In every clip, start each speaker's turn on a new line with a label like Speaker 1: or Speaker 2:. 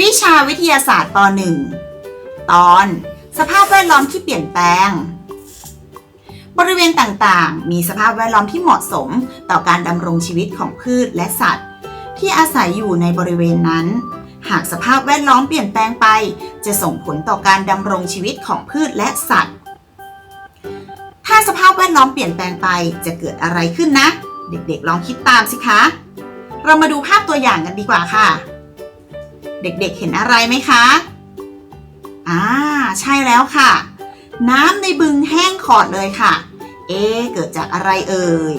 Speaker 1: วิชาวิทยาศาสตร์ป .1 ตอน สภาพแวดล้อมที่เปลี่ยนแปลง บริเวณต่างๆ มีสภาพแวดล้อมที่เหมาะสมต่อการดำรงชีวิตของพืชและสัตว์ ที่อาศัยอยู่ในบริเวณนั้น หากสภาพแวดล้อมเปลี่ยนแปลงไป จะส่งผลต่อการดำรงชีวิตของพืชและสัตว์ ถ้าสภาพแวดล้อมเปลี่ยนแปลงไปจะเกิดอะไรขึ้นนะ เด็กๆ ลองคิดตามสิคะ เรามาดูภาพตัวอย่างกันดีกว่าค่ะ เด็กๆเห็นอะไรไหมคะ อ่า ใช่แล้วค่ะ น้ำในบึงแห้งขอดเลยค่ะ เอ๊เกิดจากอะไรเอ่ย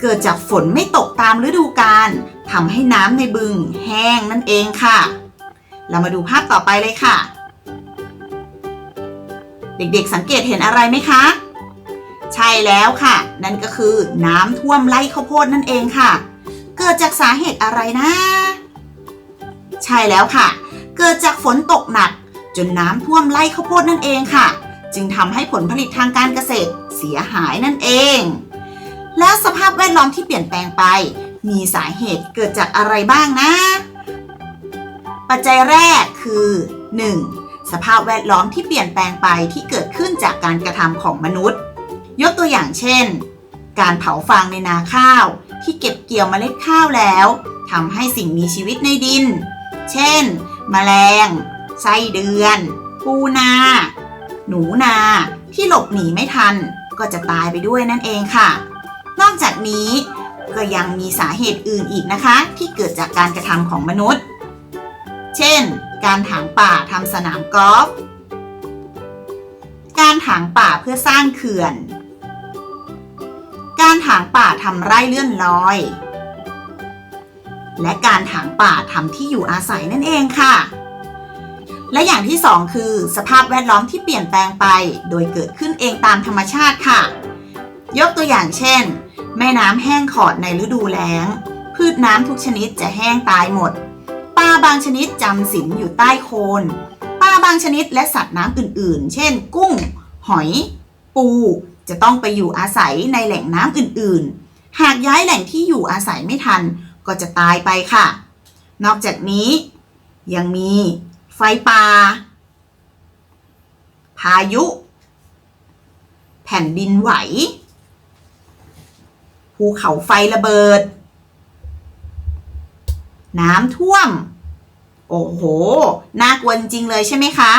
Speaker 1: เกิดจากฝนไม่ตกตามฤดูกาลทำให้น้ำในบึงแห้งนั่นเองค่ะ เรามาดูภาพต่อไปเลยค่ะ เด็กๆสังเกตเห็นอะไรไหมคะ ใช่แล้วค่ะ นั่นก็คือน้ำท่วมไร่ข้าวโพดนั่นเองค่ะ เกิดจากสาเหตุอะไรนะ ใช่แล้วค่ะ เกิดจากฝนตกหนัก จนน้ำท่วมไร่ข้าวโพดนั่นเองค่ะ จึงทำให้ผลผลิตทางการเกษตรเสียหายนั่นเอง แล้วสภาพแวดล้อมที่เปลี่ยนแปลงไป มีสาเหตุเกิดจากอะไรบ้างนะ ปัจจัยแรกคือ 1. สภาพแวดล้อมที่เปลี่ยนแปลงไปที่เกิดขึ้นจากการกระทำของมนุษย์ ยกตัวอย่างเช่น การเผาฟางในนาข้าวที่เก็บเกี่ยวเมล็ดข้าวแล้วทำให้สิ่งมีชีวิตในดิน เช่นแมลง ไส้เดือน ปูนา หนูนา ที่หลบหนีไม่ทัน ก็จะตายไปด้วยนั่นเองค่ะ นอกจากนี้ก็ยังมีสาเหตุอื่นอีกนะคะ ที่เกิดจากการกระทำของมนุษย์ เช่น การถางป่าทำสนามกอล์ฟ การถางป่าเพื่อสร้างเขื่อน การถางป่าทำไร่เลื่อนลอย และการถางป่าทำที่อยู่อาศัยนั่นเองค่ะ และอย่างที่สองคือ สภาพแวดล้อมที่เปลี่ยนแปลงไป โดยเกิดขึ้นเองตามธรรมชาติค่ะ ยกตัวอย่างเช่น แม่น้ำแห้งขอดในฤดูแล้ง พืชน้ำทุกชนิดจะแห้งตายหมดปลาบางชนิดจำศีลอยู่ใต้โคนปลาบางชนิดและสัตว์น้ำอื่น ๆ เช่น กุ้ง หอย ปู จะต้องไปอยู่อาศัยในแหล่งน้ำอื่น ๆ หากย้ายแหล่งที่อยู่อาศัยไม่ทัน ก็จะตายไปค่ะ นอกจากนี้ยังมีไฟป่า พายุ แผ่นดินไหว ภูเขาไฟระเบิด น้ำท่วม โอ้โห น่ากลัวจริงเลยใช่ไหมคะ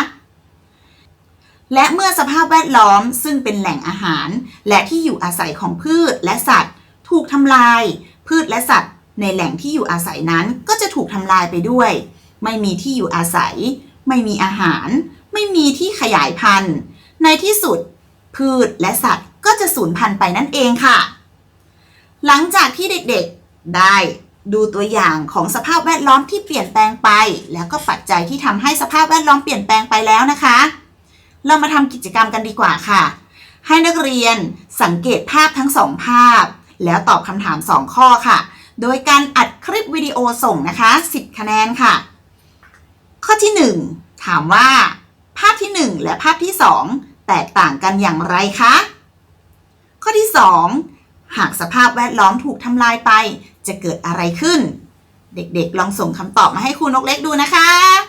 Speaker 1: และเมื่อสภาพแวดล้อมซึ่งเป็นแหล่งอาหาร และที่อยู่อาศัยของพืชและสัตว์ ถูกทำลาย พืชและสัตว์ ในแหล่งที่อยู่อาศัยนั้นก็จะถูกทำลายไปด้วย ไม่มีที่อยู่อาศัย ไม่มีอาหาร ไม่มีที่ขยายพันธุ์ ในที่สุด พืชและสัตว์ก็จะสูญพันธุ์ไปนั่นเองค่ะ หลังจากที่เด็กๆได้ดูตัวอย่างของสภาพแวดล้อมที่เปลี่ยนแปลงไป แล้วก็ปัจจัยที่ทำให้สภาพแวดล้อมเปลี่ยนแปลงไปแล้วนะคะ เรามาทำกิจกรรมกันดีกว่าค่ะ ให้นักเรียนสังเกตภาพทั้งสองภาพ แล้วตอบคำถาม 2 ข้อค่ะ โดยการอัดคลิปวิดีโอส่งนะคะ 10 คะแนนค่ะ ข้อที่ 1 ถามว่า ภาพที่ 1 และภาพที่ 2 แตกต่างกันอย่างไรคะ ข้อที่ 2 หากสภาพแวดล้อมถูกทำลายไป จะเกิดอะไรขึ้น เด็กๆ ลองส่งคำตอบมาให้ครูนกเล็กดูนะคะไปละค่ะ